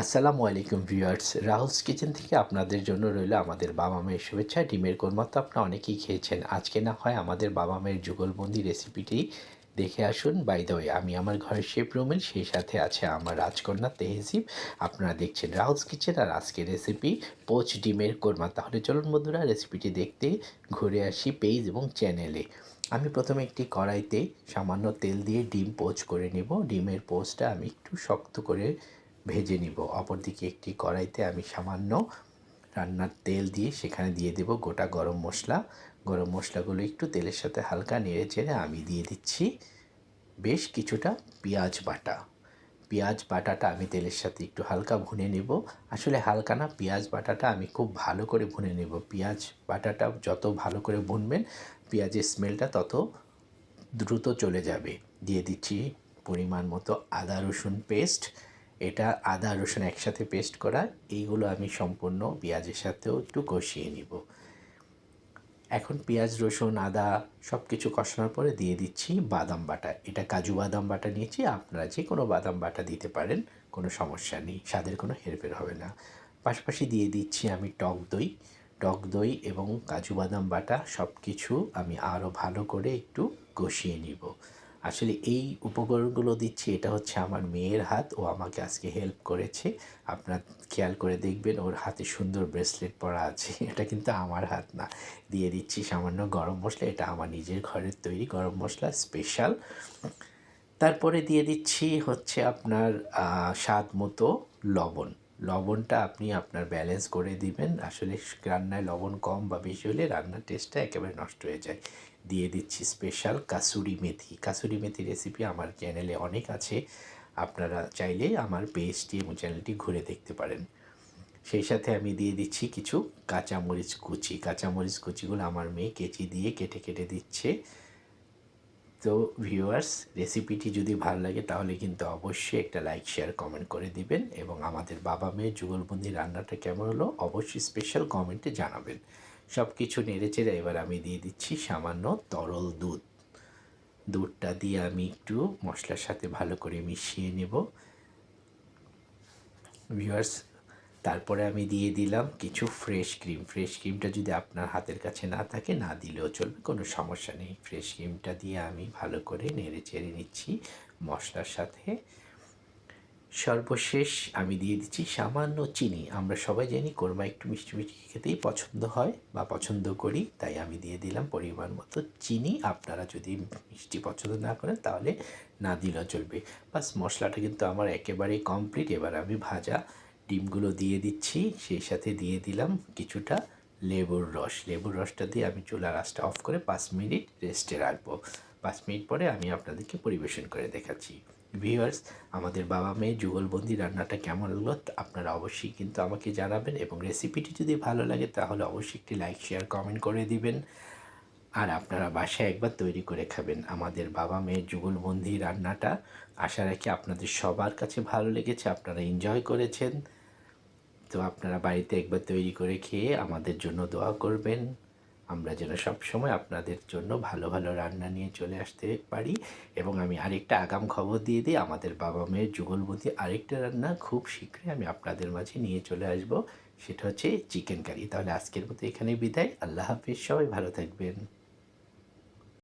আসসালামু আলাইকুম viewers. Rahul's kitchen থেকে আপনাদের জন্য রইল আমাদের বাবা মায়ের শুভেচ্ছা। ডিমের কোরমা তো আপনারা অনেকেই খেয়েছেন। আজকে না হয় আমাদের বাবা মায়ের যুগলবন্দি রেসিপিটি দেখে আসুন। বাই দ্য ওয়ে আমি আমার ঘরের শেফ রুমের সেই সাথে আছে আমার রাজকন্যা তেহজিব আপনারা দেখছেন রাহুলস কিচেন আর আজকের রেসিপি পোচ ডিমের কোরমা তাহলে চলুন বন্ধুরা, রেসিপিটি দেখতে ঘুরে আসি পেজ এবং চ্যানেলে। আমি প্রথমে একটি কড়াইতে সামান্য তেল দিয়ে ডিম পোচ করে নেব। ডিমের পোচটা আমি একটু শক্ত করে ভেজে নিব। অপরদিকে একটি কড়াইতে আমি সামান্য রান্নার তেল দিয়ে সেখানে দিয়ে দেব গোটা গরম মশলা। গরম মশলাগুলো একটু তেলের সাথে হালকা নেড়ে চেড়ে আমি দিয়ে দিচ্ছি বেশ কিছুটা পেঁয়াজ বাটা। পেঁয়াজ বাটাটা আমি তেলের সাথে একটু হালকা ভুনে নেব। আসলে হালকা না, পেঁয়াজ বাটাটা আমি খুব ভালো করে ভুনে নেব। পেঁয়াজ বাটাটা যত ভালো করে ভুনবেন, পেঁয়াজের স্মেলটা তত দ্রুত চলে যাবে। দিয়ে দিচ্ছি পরিমাণ মতো আদা রসুন পেস্ট। এটা আদা, রসুন একসাথে পেস্ট করা, এইগুলো আমি সম্পূর্ণ পেঁয়াজের সাথেও একটু কষিয়ে নিব। এখন পেঁয়াজ, রসুন, আদা সব কিছু কষানোর পরে দিয়ে দিচ্ছি বাদাম বাটা। এটা কাজু বাদাম বাটা নিয়েছি, আপনারা যে কোনো বাদাম বাটা দিতে পারেন, কোনো সমস্যা নেই, স্বাদের কোনো হেরফের হবে না। পাশাপাশি দিয়ে দিচ্ছি আমি টক দই। টক দই এবং কাজু বাদাম বাটা সব কিছু আমি আরও ভালো করে একটু কষিয়ে নিব। আসলে এই উপকরণগুলো দিচ্ছি, এটা হচ্ছে আমার মেয়ের হাত, ও আমাকে আজকে হেল্প করেছে। আপনার খেয়াল করে দেখবেন, ওর হাতে সুন্দর ব্রেসলেট পরা আছে, এটা কিন্তু আমার হাত না। দিয়ে দিচ্ছি সামান্য গরম মশলা, এটা আমার নিজের ঘরের তৈরি গরম মশলা স্পেশাল তারপরে দিয়ে দিচ্ছি হচ্ছে আপনার স্বাদ মতো লবণ। লবণটা আপনি আপনার ব্যালেন্স করে দিবেন। আসলে রান্নায় লবণ কম বা বেশি হলে রান্নার টেস্টটা একেবারে নষ্ট হয়ে যায়। দিয়ে দিচ্ছি স্পেশাল কাসুরি মেথি। কাসুরি মেথি রেসিপি আমার চ্যানেলে অনেক আছে। আপনারা চাইলে আমার পেজটি এবং চ্যানেলটি ঘুরে দেখতে পারেন। সেই সাথে আমি দিয়ে দিচ্ছি কিছু কাঁচামরিচ কুচি। কাঁচামরিচ কুচিগুলো আমার মেয়ে কেচি দিয়ে কেটে কেটে দিচ্ছে। তো ভিউয়ার্স রেসিপিটি যদি ভালো লাগে, তাহলে কিন্তু অবশ্যই একটা লাইক শেয়ার কমেন্ট করে দিবেন এবং আমাদের বাবা মেয়ের যুগলবন্দি রান্নাটা কেমন হলো অবশ্যই স্পেশাল কমেন্টে জানাবেন। সব কিছু নেড়ে চেড়ে এবার আমি দিয়ে দিচ্ছি সামান্য তরল দুধ। দুধটা দিয়ে আমি একটু মশলার সাথে ভালো করে মিশিয়ে নেব। ভিউয়ার্স তারপরে আমি দিয়ে দিলাম কিছু ফ্রেশ ক্রিম ফ্রেশ ক্রিমটা যদি আপনার হাতের কাছে না থাকে, না দিলেও চলবে, কোনো সমস্যা নেই। ফ্রেশ ক্রিমটা দিয়ে আমি ভালো করে নেড়ে চেড়ে নিচ্ছি মশলার সাথে। সর্বশেষ আমি দিয়ে দিচ্ছি সামান্য চিনি। আমরা সবাই জানি কোরমা একটু মিষ্টি মিষ্টি খেতেই পছন্দ হয় বা পছন্দ করি, তাই আমি দিয়ে দিলাম পরিমাণ মতো চিনি। আপনারা যদি মিষ্টি পছন্দ না করেন, তাহলে না দিলেও চলবে। বাস মশলাটা কিন্তু আমার একেবারেই কমপ্লিট এবার আমি ভাজা ডিমগুলো দিয়ে দিচ্ছি, সেই সাথে দিয়ে দিলাম কিছুটা লেবুর রস। লেবুর রসটা দিয়ে আমি চুলা আঁচটা অফ করে পাঁচ মিনিট রেস্টে রাখব। পাঁচ মিনিট পরে আমি আপনাদেরকে পরিবেশন করে দেখাচ্ছি। ভিউয়ার্স, আমাদের বাবা মেয়ে যুগলবন্দি রান্নাটা কেমন লাগল আপনারা অবশ্যই কিন্তু আমাকে জানাবেন এবং রেসিপিটি যদি ভালো লাগে তাহলে অবশ্যই একটি লাইক, শেয়ার, কমেন্ট করে দিবেন। আর আপনারা বাসায় একবার তৈরি করে খাবেন আমাদের বাবা মেয়ের যুগলবন্দি রান্নাটা। আশা রাখি আপনাদের সবার কাছে ভালো লেগেছে, আপনারা এনজয় করেছেন। তো আপনারা বাড়িতে একবার তৈরি করে খেয়ে আমাদের জন্য দোয়া করবেন। আমরা যেন সবসময় আপনাদের জন্য ভালো ভালো রান্না নিয়ে চলে আসতে পারি। এবং আমি আরেকটা আগাম খবর দিয়ে দিই, আমাদের বাবা মেয়ের যুগলবতী আরেকটা রান্না খুব শীঘ্রই আমি আপনাদের মাঝে নিয়ে চলে আসব। সেটা হচ্ছে চিকেন কারি তাহলে আজকের মতো এখানেই বিদায়। আল্লাহ হাফিজ। সবাই ভালো থাকবেন।